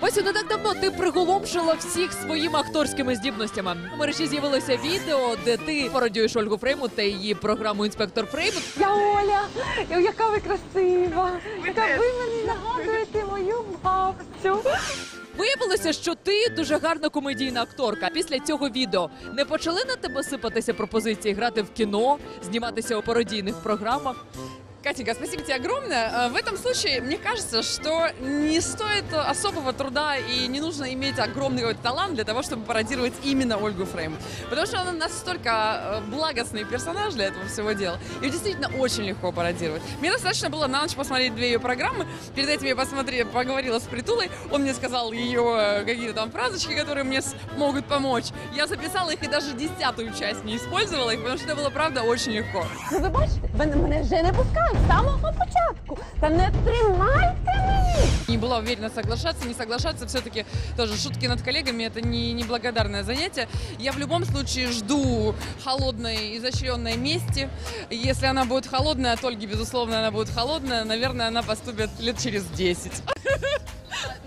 Васю, не так давно ти приголомшила всіх своїми акторськими здібностями. У мережі з'явилося відео, де ти пародіюєш Ольгу Фреймут та її програму Інспектор Фреймут. Я Оля, яка ви красива, яка ви мені нагадуєте мою бабцю. Виявилося, що ти дуже гарна комедійна акторка. Після цього відео не почали на тебе сипатися пропозиції грати в кіно, зніматися у пародійних програмах. Катенька, спасибо тебе огромное. Э, В этом случае мне кажется, что не стоит особого труда и не нужно иметь огромный какой-то талант для того, чтобы пародировать именно Ольгу Фрейм. Потому что она настолько э, благостный персонаж для этого всего дела. Ее действительно очень легко пародировать. Мне достаточно было на ночь посмотреть две ее программы. Перед этим я посмотрела, поговорила с Притулой. Он мне сказал ее э, какие-то там фразочки, которые мне могут помочь. Я записала их и даже десятую часть не использовала их, потому что это было, правда, очень легко. Ну, ви бачите, мене, вже не пускають з самого початку. Та не тримайте мене. Не была уверена, соглашаться, не соглашаться. Все-таки тоже шутки над коллегами это не неблагодарное занятие. Я в любом случае жду холодной, изощренной мести. Если она будет холодная, от Ольги, безусловно, она будет холодная. Наверное, она поступит лет через 10.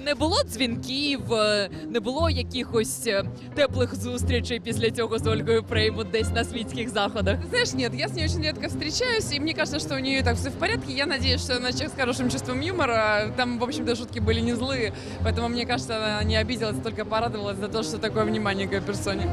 Не було дзвінків, е, не було якихось е, теплих зустрічей після цього з Ольгою Фреймут десь на світських заходах. Ты знаешь, нет, я с ней очень редко встречаюсь, и мне кажется, что у нее и так все в порядке. Я надеюсь, что она человек с хорошим чувством юмора. Там, в общем-то, шутки были не злые, поэтому мне кажется, она не обиделась, только порадовалась за то, что такое внимание к ее персоне.